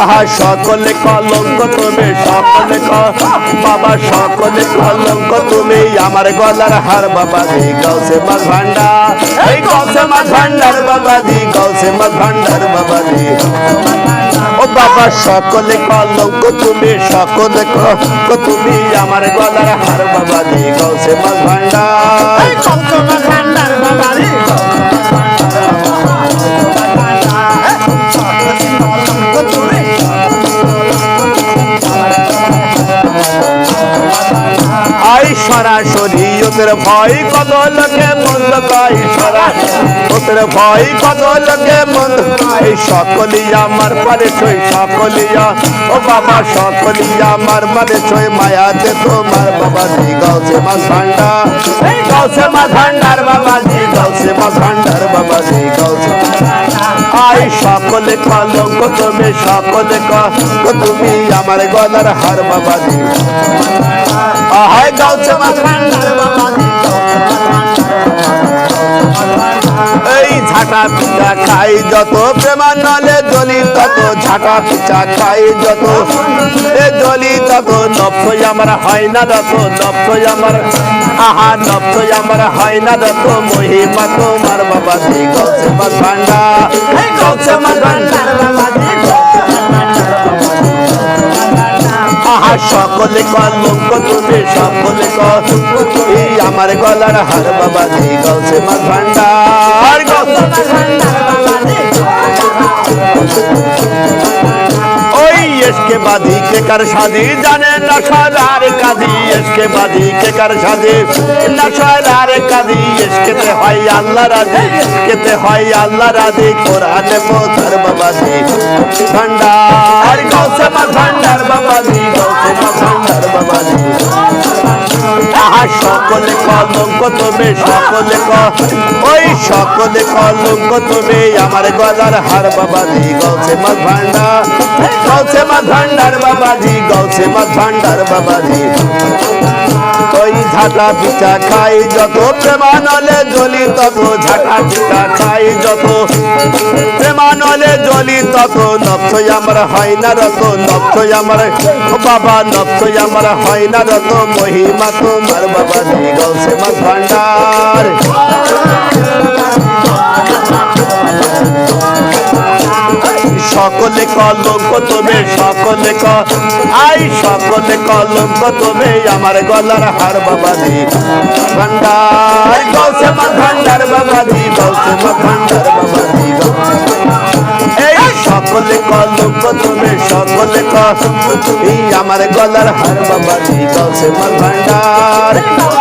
আহা, সকলে কলঙ্ক তুমি, সকলে বাবা, সকলে কলঙ্ক তুমি, আমার গলার হার বাবা, দি গৌসে মাছ ভান্ডার এই গৌসে মাছ ভান্ডার বাবা, দি গৌসে মাছ ভান্ডার বাবা, দি। ও বাবা, সকলে কলঙ্ক তুমি, সকলে তুমি, আমার গলার হার বাবা, দি গৌসে মাছ ভান্ডার সরাসরি ওদের ভয় কত লোকে মন্দ সরাসরি ওদের ভয় কত লোকে মন্দ এই সকলি আমার পারে ছই সকলি আ- ও বাবা সকলি আমার মানে ছই। মায়াতে তোমার বাবা দি গাউসে মাছ ভান্ডার গাউসে মাছ ভান্ডার বাবা দি মাছ ভান্ডার বাবা দি গাউসে আই সকলে কলঙ্ক তুমি সকলে কলঙ্ক তুমি আমার গলার হার বাবা আহায় গাউছে মাথান ঝাঁটা পিঠা খাই যত প্রেমানলে জলি তত ঝাঁটা পিঠা খাই যত। এ জলি তত নব্বই আমার হয় না যত নব্বই আমার আহা নব্বই আমার হয় না যত মহিমা তোমার বাবা দি গৌছে মাছ ভান্ডা বাবা দি আহা সকলে কলঙ্ক তুমি সকলে এই আমার গলার হার বাবা দি গৌসে বাদি কে কার জানে নশাদার কাদি এসকে বাদি কে কার নশাদার কাদি এসকেতে হয় আল্লাহ রাজি এসকেতে হয় আল্লাহ রাজি, কোরআনে পোতার বাবা ভান্ডার ভান্ডার ভান্ডার আহা, সকলে কলঙ্ক তুমি সকলে ওই সকলে কলঙ্ক তুমি। আমার গলার হার বাবা দি গৌসে মা ভান্ডার গৌসে মা মা ওই ঝাঁটা পিঠা খাই, যত প্রেমানলে তত ঝাঁটা পিঠা খাই, যত জ্বলি তত নক্ষই আমার হয় না রত আমার বাবা আমার হয় না রত মহিমা তোমার বাবা দি গৌসে ভান্ডার। সকলে কলঙ্ক তুমি, সকলে ক, আই সকলে কলঙ্ক তুমি, আমার গলার হার বাবা দি, ভান্ডার। গৌসে মা ভান্ডার বাবা দি গৌসে মা আমার গলার হার বাবা বলছে গৌসে ভান্ডার।